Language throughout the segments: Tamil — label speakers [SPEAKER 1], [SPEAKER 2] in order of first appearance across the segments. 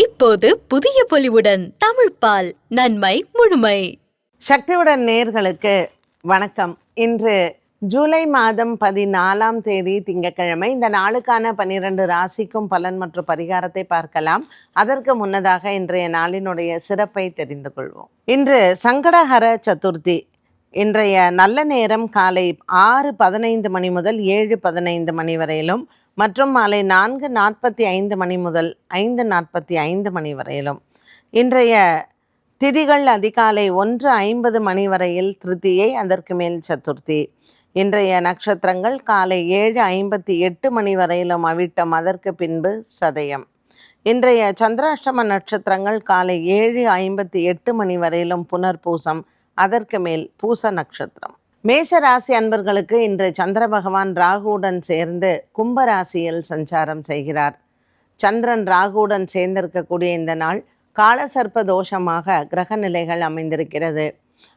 [SPEAKER 1] இப்போது புதிய பொலிவுடன் தமிழ் பால் நன்மை முழுமை.
[SPEAKER 2] சக்தியுடன் நேர்களுக்கு வணக்கம். இன்று ஜூலை மாதம் பதினாலாம் தேதி திங்கட்கிழமை இந்த நாளுக்கான பன்னிரண்டு ராசிக்கும் பலன் மற்றும் பரிகாரத்தை பார்க்கலாம். அதற்கு முன்னதாக இன்றைய நாளினுடைய சிறப்பை தெரிந்து கொள்வோம். இன்று சங்கடஹர சதுர்த்தி. இன்றைய நல்ல நேரம் காலை ஆறு பதினைந்து மணி முதல் ஏழு பதினைந்து மணி வரையிலும் மற்றும் மாலை நான்கு நாற்பத்தி ஐந்து மணி முதல் ஐந்து நாற்பத்தி ஐந்து மணி வரையிலும். இன்றைய திதிகள் அதிகாலை ஒன்று ஐம்பது மணி வரையில் திருத்தியை அதற்கு மேல் சதுர்த்தி. இன்றைய நட்சத்திரங்கள் காலை ஏழு ஐம்பத்தி எட்டு மணி வரையிலும் அவிட்டம் அதற்கு பின்பு சதயம். இன்றைய சந்திராஷ்டம நட்சத்திரங்கள் காலை ஏழு ஐம்பத்தி எட்டு மணி வரையிலும் புனர்பூசம் அதற்கு மேல் பூச நட்சத்திரம். மேஷ ராசி அன்பர்களுக்கு இன்று சந்திர பகவான் ராகுவுடன் சேர்ந்து கும்ப ராசியில் சஞ்சாரம் செய்கிறார். சந்திரன் ராகுவுடன் சேர்ந்திருக்கக்கூடிய இந்த நாள் காலசர்ப்ப தோஷமாக கிரக நிலைகள் அமைந்திருக்கிறது.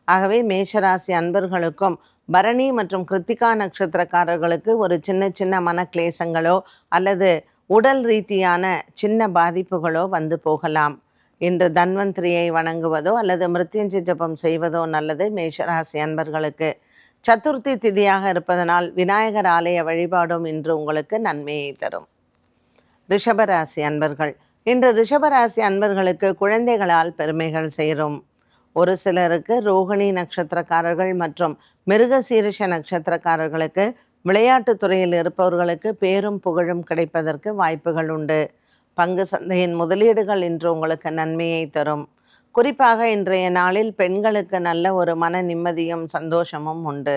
[SPEAKER 2] ஆகவே மேஷராசி அன்பர்களுக்கும் பரணி மற்றும் கிருத்திகா நட்சத்திரக்காரர்களுக்கு ஒரு சின்ன சின்ன மனக்லேசங்களோ அல்லது உடல் ரீதியான சின்ன பாதிப்புகளோ வந்து போகலாம். இன்று தன்வந்திரியை வணங்குவதோ அல்லது மிருத்யுஞ்ச ஜபம் செய்வதோ நல்லது மேஷராசி அன்பர்களுக்கு. சதுர்த்தி திதியாக இருப்பதனால் விநாயகர் ஆலய வழிபாடும் இன்று உங்களுக்கு நன்மையை தரும். ரிஷபராசி அன்பர்கள் இன்று ரிஷபராசி அன்பர்களுக்கு குழந்தைகளால் பெருமைகள் சேரும். ஒரு சிலருக்கு ரோகிணி நட்சத்திரக்காரர்கள் மற்றும் மிருகசீரிஷ நட்சத்திரக்காரர்களுக்கு விளையாட்டுத் துறையில் இருப்பவர்களுக்கு பேரும் புகழும் கிடைப்பதற்கு வாய்ப்புகள் உண்டு. பங்கு சந்தையின் முதலீடுகள் இன்று உங்களுக்கு நன்மையை தரும். குறிப்பாக இன்றைய நாளில் பெண்களுக்கு நல்ல ஒரு மன நிம்மதியும் சந்தோஷமும் உண்டு.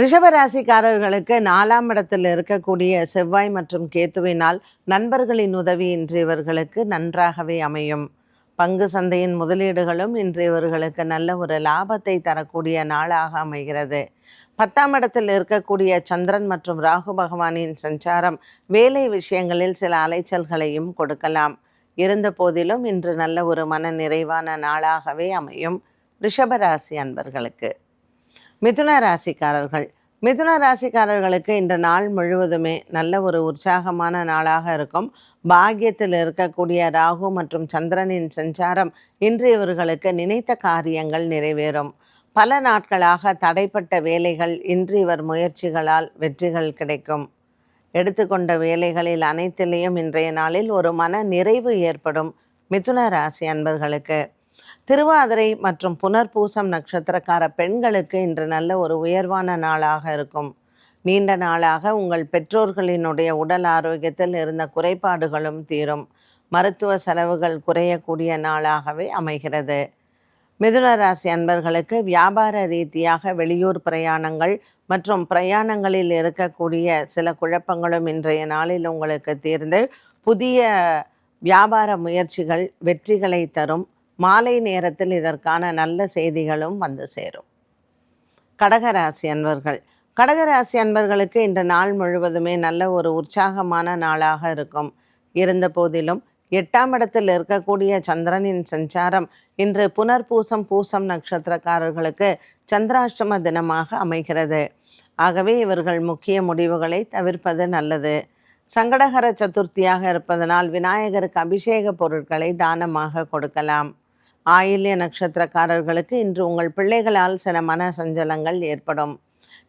[SPEAKER 2] ரிஷபராசிக்காரர்களுக்கு நாலாம் இடத்தில் இருக்கக்கூடிய செவ்வாய் மற்றும் கேத்துவினால் நண்பர்களின் உதவி இன்று இவர்களுக்கு நன்றாகவே அமையும். பங்கு சந்தையின் முதலீடுகளும் இன்று இவர்களுக்கு நல்ல ஒரு லாபத்தை தரக்கூடிய நாளாக அமைகிறது. பத்தாம் இடத்தில் இருக்கக்கூடிய சந்திரன் மற்றும் ராகு பகவானின் சஞ்சாரம் வேலை விஷயங்களில் சில அலைச்சல்களையும் கொடுக்கலாம். இருந்த போதிலும் இன்று நல்ல ஒரு மன நிறைவான நாளாகவே அமையும் ரிஷபராசி அன்பர்களுக்கு. மிதுன ராசிக்காரர்கள். மிதுன ராசிக்காரர்களுக்கு இந்த நாள் முழுவதுமே நல்ல ஒரு உற்சாகமான நாளாக இருக்கும். பாக்கியத்தில் இருக்கக்கூடிய ராகு மற்றும் சந்திரனின் சஞ்சாரம் இன்று இவர்களுக்கு நினைத்த காரியங்கள் நிறைவேறும். பல நாட்களாக தடைப்பட்ட வேலைகள் இன்று இவர் முயற்சிகளால் வெற்றிகள் கிடைக்கும். எடுத்துக்கொண்ட வேலைகளில் அனைத்திலையும் இன்றைய நாளில் ஒரு மன நிறைவு ஏற்படும் மிதுன ராசி அன்பர்களுக்கு. திருவாதிரை மற்றும் புனர்பூசம் நட்சத்திரக்கார பெண்களுக்கு இன்று நல்ல ஒரு உயர்வான நாளாக இருக்கும். நீண்ட நாளாக உங்கள் பெற்றோர்களினுடைய உடல் ஆரோக்கியத்தில் இருந்த குறைபாடுகளும் தீரும். மருத்துவ செலவுகள் குறையக்கூடிய நாளாகவே அமைகிறது. மிதுன ராசி அன்பர்களுக்கு வியாபார ரீதியாக வெளியூர் பிரயாணங்கள் மற்றும் பிரயாணங்களில் இருக்கக்கூடிய சில குழப்பங்களும் இன்றைய நாளில் உங்களுக்கு தீர்ந்து புதிய வியாபார முயற்சிகள் வெற்றிகளை தரும். மாலை நேரத்தில் இதற்கான நல்ல செய்திகளும் வந்து சேரும். கடகராசி அன்பர்கள் கடகராசி அன்பர்களுக்கு இன்று நாள் முழுவதுமே நல்ல ஒரு உற்சாகமான நாளாக இருக்கும். இருந்த போதிலும் எட்டாம் இடத்தில் இருக்கக்கூடிய சந்திரனின் சஞ்சாரம் இன்று புனர்பூசம் பூசம் நட்சத்திரக்காரர்களுக்கு சந்திராஷ்டம தினமாக அமைகிறது. ஆகவே இவர்கள் முக்கிய முடிவுகளை தவிர்ப்பது நல்லது. சங்கடகர சதுர்த்தியாக இருப்பதனால் விநாயகருக்கு அபிஷேக பொருட்களை தானமாக கொடுக்கலாம். ஆயில்ய நட்சத்திரக்காரர்களுக்கு இன்று உங்கள் பிள்ளைகளால் சில மன சஞ்சலங்கள் ஏற்படும்.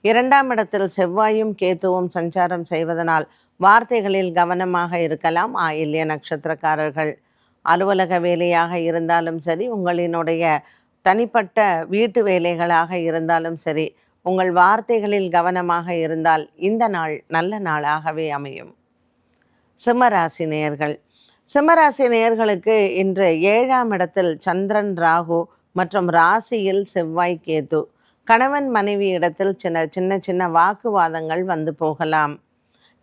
[SPEAKER 2] இரண்டாம் இடத்தில் செவ்வாயும் கேத்துவும் சஞ்சாரம் செய்வதனால் வார்த்தைகளில் கவனமாக இருக்கலாம் ஆயில்ய நட்சத்திரக்காரர்கள். அலுவலக வேலையாக இருந்தாலும் சரி உங்களினுடைய தனிப்பட்ட வீட்டு வேலைகளாக இருந்தாலும் சரி உங்கள் வார்த்தைகளில் கவனமாக இருந்தால் இந்த நாள் நல்ல நாளாகவே அமையும். சிம்மராசி நேயர்கள். சிம்மராசி நேயர்களுக்கு இன்று ஏழாம் இடத்தில் சந்திரன் ராகு மற்றும் ராசியில் செவ்வாய் கேது. கணவன் மனைவி இடத்தில் சின்ன சின்ன சின்ன வாக்குவாதங்கள் வந்து போகலாம்.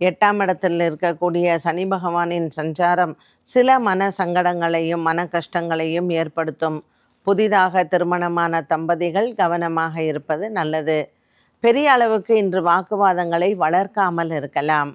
[SPEAKER 2] எட்டாம் இடத்தில் இருக்கக்கூடிய சனி பகவானின் சஞ்சாரம் சில மன சங்கடங்களையும் மன கஷ்டங்களையும் ஏற்படுத்தும். புதிதாக திருமணமான தம்பதிகள் கவனமாக இருப்பது நல்லது. பெரிய அளவுக்கு இன்று வாக்குவாதங்களை வளர்க்காமல் இருக்கலாம்.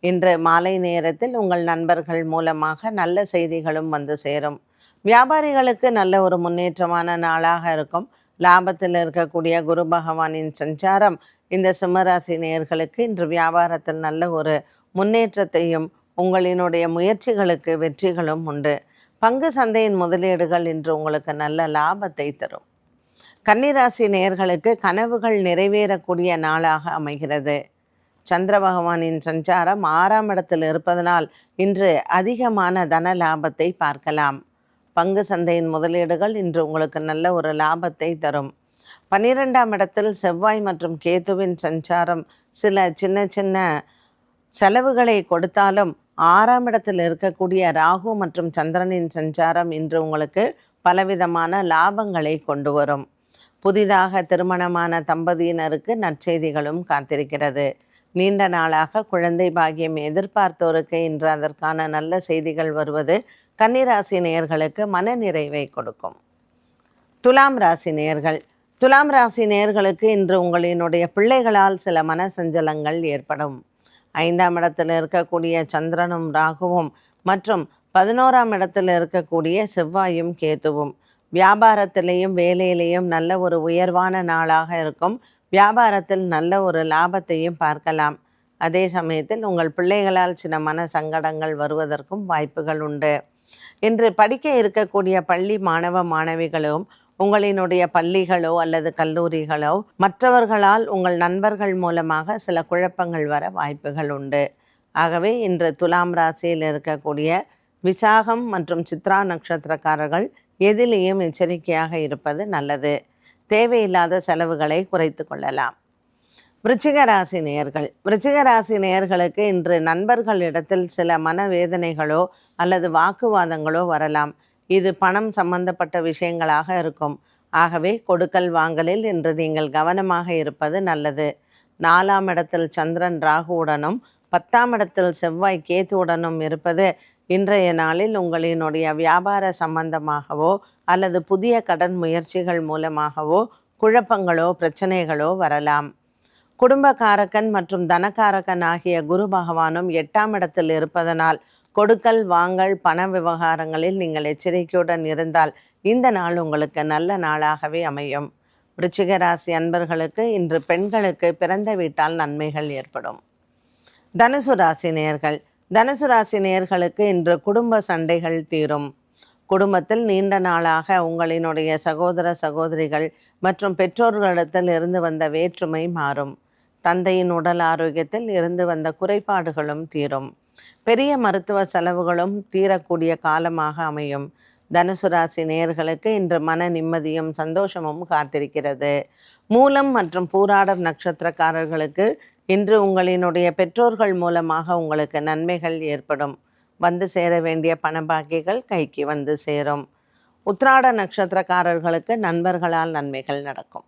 [SPEAKER 2] இன்று மாலை நேரத்தில் உங்கள் நண்பர்கள் மூலமாக நல்ல செய்திகளும் வந்து சேரும். வியாபாரிகளுக்கு நல்ல ஒரு முன்னேற்றமான நாளாக இருக்கும். லாபத்தில் இருக்கக்கூடிய குரு பகவானின் சஞ்சாரம் இந்த சிம்மராசி நேயர்களுக்கு இன்று வியாபாரத்தில் நல்ல ஒரு முன்னேற்றத்தையும் உங்களினுடைய முயற்சிகளுக்கு வெற்றிகளும் உண்டு. பங்கு சந்தையின் முதலீடுகள் இன்று உங்களுக்கு நல்ல லாபத்தை தரும். கன்னிராசி நேர்களுக்கு கனவுகள் நிறைவேறக்கூடிய நாளாக அமைகிறது. சந்திர பகவானின் சஞ்சாரம் ஆறாம் இடத்தில் இருப்பதனால் இன்று அதிகமான தன லாபத்தை பார்க்கலாம். பங்கு சந்தையின் முதலீடுகள் இன்று உங்களுக்கு நல்ல ஒரு லாபத்தை தரும். பன்னிரெண்டாம் இடத்தில் செவ்வாய் மற்றும் கேதுவின் சஞ்சாரம் சில சின்ன சின்ன செலவுகளை கொடுத்தாலும் ஆறாம் இடத்தில் இருக்கக்கூடிய ராகு மற்றும் சந்திரனின் சஞ்சாரம் இன்று உங்களுக்கு பலவிதமான லாபங்களை கொண்டு வரும். புதிதாக திருமணமான தம்பதியினருக்கு நற்செய்திகளும் காத்திருக்கிறது. நீண்ட நாளாக குழந்தை பாகியம் எதிர்பார்த்தோருக்கு இன்று அதற்கான நல்ல செய்திகள் வருவது கன்னிராசி நேயர்களுக்கு மன நிறைவை கொடுக்கும். துலாம் ராசி நேயர்கள். துலாம் ராசி நேயர்களுக்கு இன்று உங்களினுடைய பிள்ளைகளால் சில மன சஞ்சலங்கள் ஏற்படும். ஐந்தாம் இடத்தில் இருக்கக்கூடிய சந்திரனும் ராகுவும் மற்றும் பதினோராம் இடத்தில் இருக்கக்கூடிய செவ்வாயும் கேதுவும். வியாபாரத்திலையும் வேலையிலேயும் நல்ல ஒரு உயர்வான நாளாக இருக்கும். வியாபாரத்தில் நல்ல ஒரு லாபத்தையும் பார்க்கலாம். அதே சமயத்தில் உங்கள் பிள்ளைகளால் சில மன சங்கடங்கள் வருவதற்கும் வாய்ப்புகள் உண்டு. இன்று படிக்க இருக்கக்கூடிய பள்ளி மாணவ மாணவிகளும் உங்களினுடைய பள்ளிகளோ அல்லது கல்லூரிகளோ மற்றவர்களால் உங்கள் நண்பர்கள் மூலமாக சில குழப்பங்கள் வர வாய்ப்புகள் உண்டு. ஆகவே இன்று துலாம் ராசியில் இருக்கக்கூடிய விசாகம் மற்றும் சித்ரா நட்சத்திரக்காரர்கள் எதிலேயும் எச்சரிக்கையாக இருப்பது நல்லது. தேவையில்லாத செலவுகளை குறைத்து கொள்ளலாம். விருச்சிக ராசி நேயர்கள். விருச்சிக ராசி நேயர்களுக்கு இன்று நண்பர்களிடத்தில் சில மனவேதனைகளோ அல்லது வாக்குவாதங்களோ வரலாம். இது பணம் சம்பந்தப்பட்ட விஷயங்களாக இருக்கும். ஆகவே கொடுக்கல் வாங்கலில் இன்று நீங்கள் கவனமாக இருப்பது நல்லது. நாலாம் இடத்தில் சந்திரன் ராகுவுடனும் பத்தாம் இடத்தில் செவ்வாய் கேத்துவுடனும் இருப்பது இன்றைய நாளில் உங்களினுடைய வியாபார சம்பந்தமாகவோ அல்லது புதிய கடன் முயற்சிகள் மூலமாகவோ குழப்பங்களோ பிரச்சனைகளோ வரலாம். குடும்பக்காரக்கன் மற்றும் தனக்காரக்கன் ஆகிய குரு பகவானும் எட்டாம் இடத்தில் இருப்பதனால் கொடுக்கல் வாங்கல் பண விவகாரங்களில் நீங்கள் எச்சரிக்கையுடன் இருந்தால் இந்த நாள் உங்களுக்கு நல்ல நாளாகவே அமையும். விருச்சிக ராசி அன்பர்களுக்கு இன்று பெண்களுக்கு பிறந்த வீட்டால் நன்மைகள் ஏற்படும். தனுசு ராசி நேயர்கள். தனுசு ராசி நேயர்களுக்கு இன்று குடும்ப சண்டைகள் தீரும். குடும்பத்தில் நீண்ட நாளாக உங்களினுடைய சகோதர சகோதரிகள் மற்றும் பெற்றோர்களிடத்தில் இருந்து வந்த வேற்றுமை மாறும். தந்தையின் உடல் ஆரோக்கியத்தில் இருந்து வந்த குறைபாடுகளும் தீரும். பெரிய மருத்துவ செலவுகளும் தீரக்கூடிய காலமாக அமையும். தனுசு ராசி நேயர்களுக்கு இன்று மன நிம்மதியும் சந்தோஷமும் காத்திருக்கிறது. மூலம் மற்றும் பூராடம் நட்சத்திரக்காரர்களுக்கு இன்று உங்களினுடைய பெற்றோர்கள் மூலமாக உங்களுக்கு நன்மைகள் ஏற்படும். வந்து சேர வேண்டிய பணபாக்கிகள் கைக்கு வந்து சேரும். உத்ராட நட்சத்திரக்காரர்களுக்கு நண்பர்களால் நன்மைகள் நடக்கும்.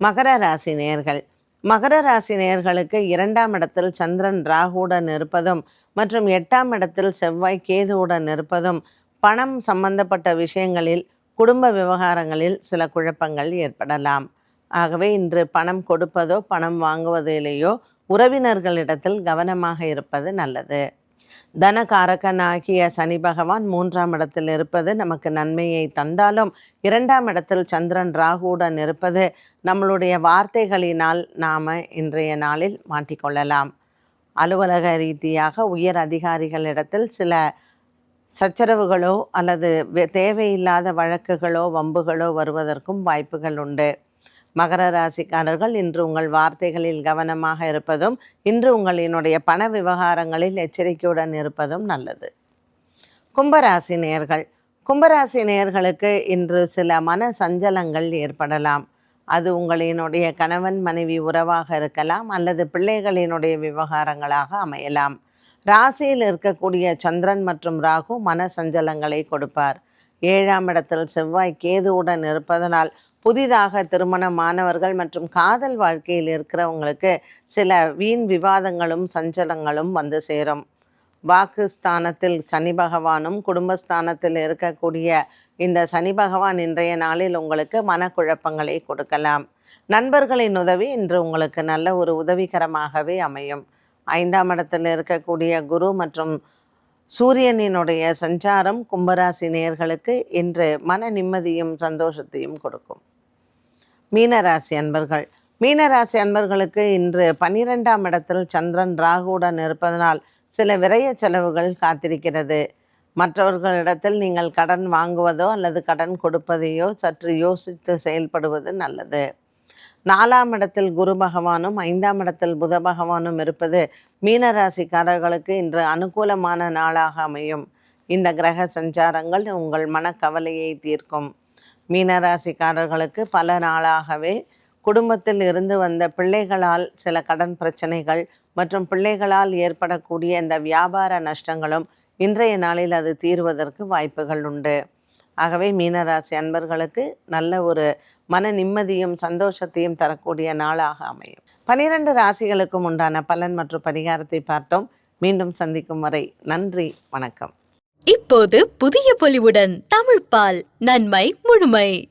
[SPEAKER 2] மகர ராசி நேயர்கள் மகர ராசி நேர்களுக்கு இரண்டாம் இடத்தில் சந்திரன் ராகுவுடன் இருப்பதும் மற்றும் எட்டாம் இடத்தில் செவ்வாய் கேதுவுடன் இருப்பதும் பணம் சம்பந்தப்பட்ட விஷயங்களில் குடும்ப விவகாரங்களில் சில குழப்பங்கள் ஏற்படலாம். ஆகவே இன்று பணம் கொடுப்பதோ பணம் வாங்குவதிலேயோ உறவினர்களிடத்தில் கவனமாக இருப்பது நல்லது. தனகாரகனாகிய சனி பகவான் மூன்றாம் இடத்தில் இருப்பது நமக்கு நன்மையை தந்தாலும் இரண்டாம் இடத்தில் சந்திரன் ராகுவுடன் இருப்பது நம்மளுடைய வார்த்தைகளினால் நாம் இன்றைய நாளில் மாட்டிக்கொள்ளலாம். அலுவலக ரீதியாக உயர் அதிகாரிகளிடத்தில் சில சச்சரவுகளோ அல்லது வே- தேவையில்லாத வழக்குகளோ வம்புகளோ வருவதற்கும் வாய்ப்புகள் உண்டு. மகர ராசிக்காரர்கள் இன்று உங்கள் வார்த்தைகளில் கவனமாக இருப்பதும் இன்று உங்களினுடைய பண விவகாரங்களில் எச்சரிக்கையுடன் இருப்பதும் நல்லது. கும்பராசி நேயர்கள் கும்பராசி நேயர்களுக்கு இன்று சில மன சஞ்சலங்கள் ஏற்படலாம். அது உங்களினுடைய கணவன் மனைவி உறவாக இருக்கலாம் அல்லது பிள்ளைகளினுடைய விவகாரங்களாக அமையலாம். ராசியில் இருக்கக்கூடிய சந்திரன் மற்றும் ராகு மன சஞ்சலங்களை கொடுப்பார். ஏழாம் இடத்தில் செவ்வாய் கேதுவுடன் இருப்பதனால் புதிதாக திருமணமானவர்கள் மற்றும் காதல் வாழ்க்கையில் இருக்கிறவங்களுக்கு சில வீண் விவாதங்களும் சஞ்சலங்களும் வந்து சேரும். வாக்கு ஸ்தானத்தில் சனி பகவானும் குடும்பஸ்தானத்தில் இருக்கக்கூடிய இந்த சனி பகவான் இன்றைய நாளில் உங்களுக்கு மனக்குழப்பங்களை கொடுக்கலாம். நண்பர்களின் உதவி இன்று உங்களுக்கு நல்ல ஒரு உதவிகரமாகவே அமையும். ஐந்தாம் இடத்தில் இருக்கக்கூடிய குரு மற்றும் சூரியனினுடைய சஞ்சாரம் கும்பராசி நேர்களுக்கு இன்று மன நிம்மதியும் சந்தோஷத்தையும் கொடுக்கும். மீனராசி அன்பர்கள். மீனராசி அன்பர்களுக்கு இன்று பன்னிரெண்டாம் இடத்தில் சந்திரன் ராகுவுடன் இருப்பதனால் சில விரய செலவுகள் காத்திருக்கிறது. மற்றவர்களிடத்தில் நீங்கள் கடன் வாங்குவதோ அல்லது கடன் கொடுப்பதையோ சற்று யோசித்து செயல்படுவது நல்லது. நாலாம் இடத்தில் குரு பகவானும் ஐந்தாம் இடத்தில் புத பகவானும் இருப்பது மீனராசிக்காரர்களுக்கு இன்று அனுகூலமான நாளாக அமையும். இந்த கிரக சஞ்சாரங்கள் உங்கள் மனக்கவலையை தீர்க்கும். மீனராசிக்காரர்களுக்கு பல நாளாகவே குடும்பத்தில் இருந்து வந்த பிள்ளைகளால் சில கடன் பிரச்சனைகள் மற்றும் பிள்ளைகளால் ஏற்படக்கூடிய இந்த வியாபார நஷ்டங்களும் இன்றைய நாளில் அது தீர்வதற்கு வாய்ப்புகள் உண்டு. ஆகவே மீனராசி அன்பர்களுக்கு நல்ல ஒரு மன நிம்மதியும் சந்தோஷத்தையும் தரக்கூடிய நாளாக அமையும். பனிரெண்டு ராசிகளுக்கும் உண்டான பலன் மற்றும் பரிகாரத்தை பார்த்தோம். மீண்டும் சந்திக்கும் வரை நன்றி வணக்கம்.
[SPEAKER 1] இப்போது புதிய பொலிவுடன் தமிழ்பால் நன்மை முழுமை.